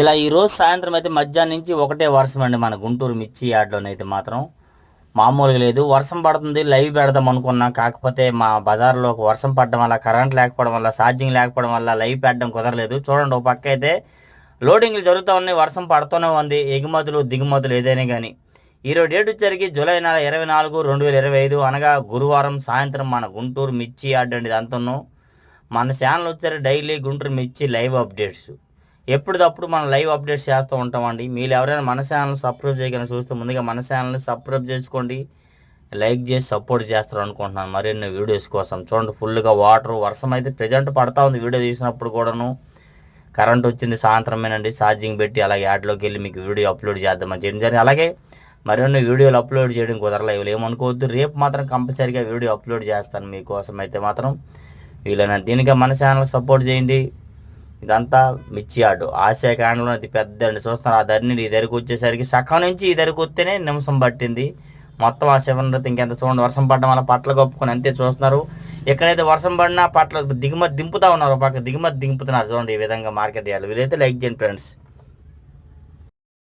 ఇలా ఈరోజు సాయంత్రం అయితే మధ్యాహ్నం నుంచి ఒకటే వర్షం అండి మన గుంటూరు మిర్చి యార్డ్లోనైతే మాత్రం. మామూలుగా లేదు. వర్షం పడుతుంది లైవ్ పెడదాం అనుకున్నాం. కాకపోతే మా బజార్లో వర్షం పడడం వల్ల కరెంట్ లేకపోవడం వల్ల ఛార్జింగ్ లేకపోవడం వల్ల లైవ్ పెట్టడం కుదరలేదు. చూడండి ఒక పక్క అయితే లోడింగ్లు జరుగుతూ ఉన్నాయి. వర్షం పడుతూనే ఉంది. ఎగుమతులు దిగుమతులు ఏదైనా కానీ ఈరోజు డేట్ వచ్చరికి జూలై నెల ఇరవై నాలుగు రెండు వేల ఇరవై ఐదు. అనగా గురువారం సాయంత్రం మన గుంటూరు మిర్చి యార్డ్ అండి అంతను మన ఛానల్ వచ్చారు డైలీ గుంటూరు మిర్చి లైవ్ అప్డేట్స్. ఎప్పటికప్పుడు మనం లైవ్ అప్డేట్స్ చేస్తూ ఉంటామండి. మీరు ఎవరైనా మన ఛానల్ సబ్స్క్రైబ్ చేయగలని చూస్తే ముందుగా మన ఛానల్ని సబ్స్క్రైబ్ చేసుకోండి. లైక్ చేసి సపోర్ట్ చేస్తారు అనుకుంటున్నాను. మరిన్ని వీడియోస్ కోసం చూడండి. ఫుల్గా వాటర్ వర్షం అయితే ప్రజెంట్ పడతా ఉంది వీడియో తీసినప్పుడు కూడాను. కరెంట్ వచ్చింది సాయంత్రమేనండి. ఛార్జింగ్ పెట్టి అలాగే యాడ్లోకి వెళ్ళి మీకు వీడియో అప్లోడ్ చేద్దామని చేయడం అలాగే మరిన్ని వీడియోలు అప్లోడ్ చేయడం కుదరలేదు ఏమనుకోవద్దు. రేపు మాత్రం కంపల్సరీగా వీడియో అప్లోడ్ చేస్తాను మీకోసం అయితే మాత్రం. వీలైన దీనిగా మన ఛానల్ సపోర్ట్ చేయండి. ఇదంతా మిర్చి ఆడు ఆసియా కాండంలో అది పెద్ద అండి. చూస్తున్నారు ఆ ధరని ఈ ధరకు వచ్చేసరికి సగం నుంచి ఈ ధరకు వస్తేనే నిమిషం పట్టింది. మొత్తం ఆ శివన్ ఇంకెంత చూడండి వర్షం పడడం వల్ల పట్ల కప్పుకొని అంతే చూస్తున్నారు. ఎక్కడైతే వర్షం పడినా పట్ల దిగుమతి దింపుతా ఉన్నారు ఒక పక్క దిగుమతి దింపుతున్నారు చూడండి ఈ విధంగా మార్కెట్ చేయాలి వీలైతే లైక్ చేయండి ఫ్రెండ్స్.